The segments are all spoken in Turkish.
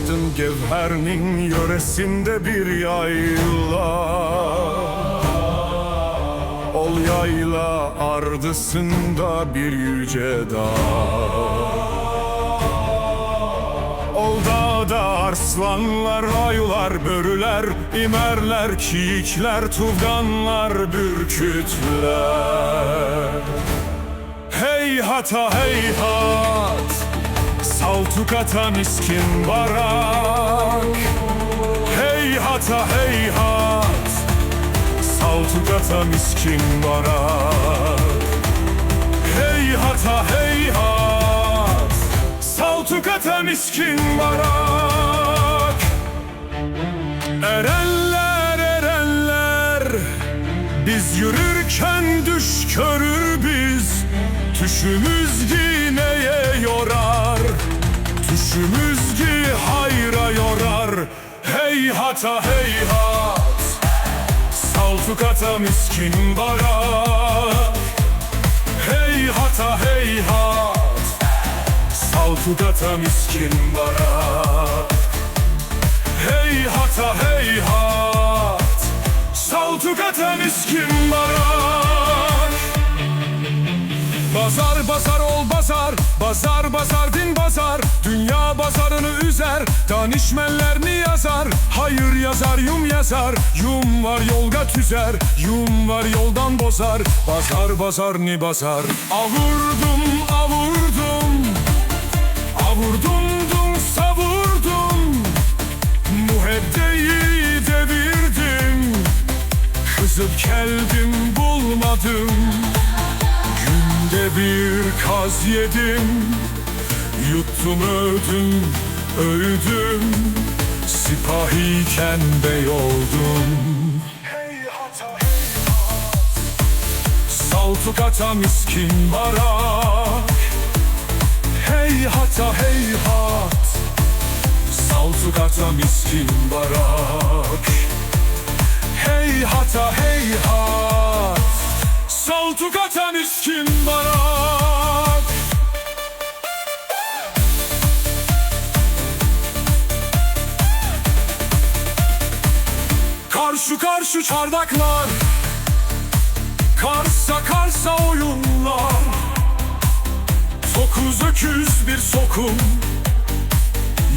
Aydın Gevher'in yöresinde bir yayla. Ol yayla ardısında bir yüce dağ. Ol dağda arslanlar, ayular, börüler, imerler, kiyikler, tuvganlar, bürkütler. Hey hata hey hat Saltuk ata miskin barak. Hey hata hey hat. Saltuk ata miskin barak. Hey hata hey hat. Saltuk ata miskin barak. Erenler erenler Biz yürürken düş körür biz. Tüşümüz neye Hey hata hey hat Saltuk ata miskin barak. Hey hata hey hat Saltuk ata miskin barak. Hey hata hey hat Saltuk ata miskin barak Bazar bazar ol bazar Bazar bazar din bazar Dünya bazarını üzer Danişmenler ni yazar. Hayır yazar yum yazar. Yum var yolga tüzer. Yum var yoldan bozar. Bazar bazar ni bazar Avurdum avurdum. Avurdum dum savurdum. Muhebbeyi devirdim. Kızıp geldim bulmadım Günde bir kaz yedim Yuttum öldüm öldüm Sipahiyken bey oldum Saltuk ata miskin barak. Hey hata hey hat. Saltuk ata miskin barak. Hey hata hey Saltuk ata miskin barak. Karşı karşı çardaklar Karsa karsa oyunlar. Dokuz öküz bir sokum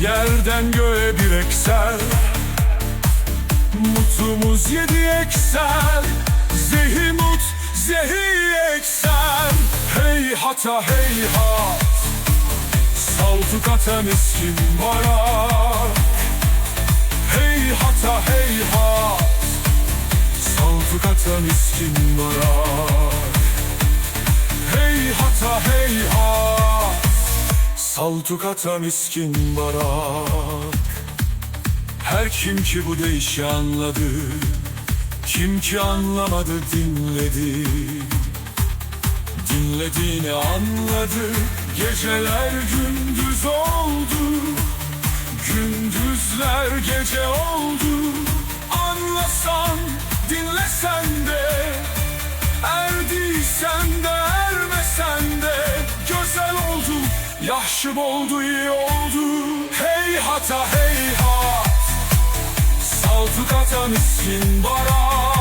Yerden göğe bir ekser. Mutumuz yedi ekser Hey hata hey hat Saltuk ata miskin barak Hey hata hey hat Saltuk ata miskin barak Hey hata hey hat Saltuk ata miskin barak Her kim ki bu deyişi anladı Kim ki anlamadı dinledi Dinlediğini anladı Geceler gündüz oldu. Gündüzler gece oldu Anlasan dinlesen de. Erdiysen de ermesen de Güzel oldu Yaxşı oldu iyi oldu. Hey hata hey hat Saltuk ata miskin barak